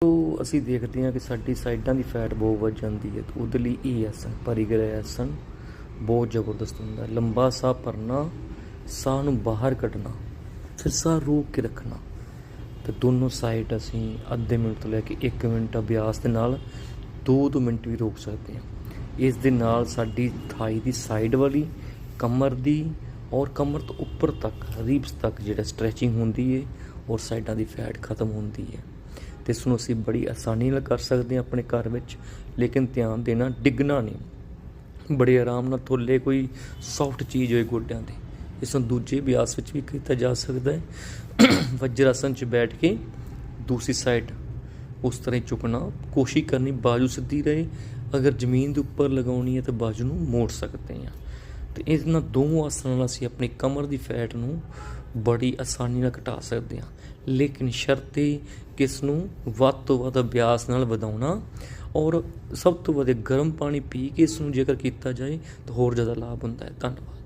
ਤੋ ਅਸੀਂ ਦੇਖਦੇ ਹਾਂ ਕਿ ਸਾਡੀ ਸਾਈਡਾਂ ਦੀ ਫੈਟ ਬਹੁਤ ਵੱਧ ਜਾਂਦੀ ਹੈ ਤੇ ਉਹਦੇ ਲਈ ਇਹ ਆਸਨ ਪਰਿਗ੍ਰਹਿ ਆਸਨ ਬਹੁਤ ਜ਼ਬਰਦਸਤ ਹੁੰਦਾ ਹੈ। ਲੰਬਾ ਸਾਹ ਭਰਨਾ, ਸਾਹ ਨੂੰ ਬਾਹਰ ਕੱਢਣਾ, ਫਿਰ ਸਾਹ ਰੋਕ ਕੇ ਰੱਖਣਾ। ਤੇ ਦੋਨੋਂ ਸਾਈਡ ਅਸੀਂ ਅੱਧੇ ਮਿੰਟ ਤੋਂ ਲੈ ਕੇ 1 ਮਿੰਟ ਅਭਿਆਸ ਦੇ ਨਾਲ 2-2 ਮਿੰਟ ਵੀ ਰੋਕ ਸਕਦੇ ਹਾਂ। ਇਸ ਦੇ ਨਾਲ ਸਾਡੀ ਥਾਈ ਦੀ ਸਾਈਡ ਵਾਲੀ, ਕਮਰ ਦੀ ਔਰ ਕਮਰ ਤੋਂ ਉੱਪਰ ਤੱਕ, ਰੀਬਸ ਤੱਕ ਜਿਹੜਾ ਸਟ੍ਰੈਚਿੰਗ ਹੁੰਦੀ ਹੈ, ਔਰ ਸਾਈਡਾਂ ਦੀ ਫੈਟ ਖਤਮ ਹੁੰਦੀ ਹੈ। ਇਸ ਨੂੰ ਅਸੀਂ ਬੜੀ ਆਸਾਨੀ ਨਾਲ ਕਰ ਸਕਦੇ ਹਾਂ ਆਪਣੇ ਘਰ ਵਿੱਚ, ਲੇਕਿਨ ਧਿਆਨ ਦੇਣਾ ਡਿੱਗਣਾ ਨਹੀਂ। ਬੜੇ ਆਰਾਮ ਨਾਲ ਥੋਲੇ ਕੋਈ ਸੌਫਟ ਚੀਜ਼ ਹੋਏ ਗੋਡਿਆਂ ਤੇ। ਇਸ ਨੂੰ ਦੂਜੇ ਅਭਿਆਸ ਵਿੱਚ ਵੀ ਕੀਤਾ ਜਾ ਸਕਦਾ ਹੈ। ਵਜਰ 'ਚ ਬੈਠ ਕੇ ਦੂਸਰੀ ਸਾਈਡ ਉਸ ਤਰ੍ਹਾਂ ਹੀ ਝੁਕਣਾ ਕੋਸ਼ਿਸ਼ ਕਰਨੀ ਬਾਜੂ ਸਿੱਧੀ ਰਹੇ। ਅਗਰ ਜ਼ਮੀਨ ਦੇ ਉੱਪਰ ਲਗਾਉਣੀ ਹੈ ਤਾਂ ਬਾਜੂ ਨੂੰ ਮੋੜ ਸਕਦੇ ਹਾਂ। ਤੇ ਇਹਨਾਂ ਦੋਵਾਂ ਆਸਨਾਂ ਨਾਲ ਅਸੀਂ ਆਪਣੀ ਕਮਰ ਦੀ ਫੈਟ ਨੂੰ ਬੜੀ ਆਸਾਨੀ ਨਾਲ ਘਟਾ ਸਕਦੇ ਹਾਂ। ਲੇਕਿਨ ਸ਼ਰਤੇ ਕਿਸ ਨੂੰ ਵੱਧ ਤੋਂ ਵੱਧ ਅਭਿਆਸ ਨਾਲ ਵਧਾਉਣਾ ਔਰ ਸਭ ਤੋਂ ਵੱਧ ਗਰਮ ਪਾਣੀ ਪੀ ਕੇ ਇਸ ਨੂੰ ਜੇਕਰ ਕੀਤਾ ਜਾਏ ਤਾਂ ਹੋਰ ਜ਼ਿਆਦਾ ਲਾਭ ਹੁੰਦਾ ਹੈ। ਧੰਨਵਾਦ।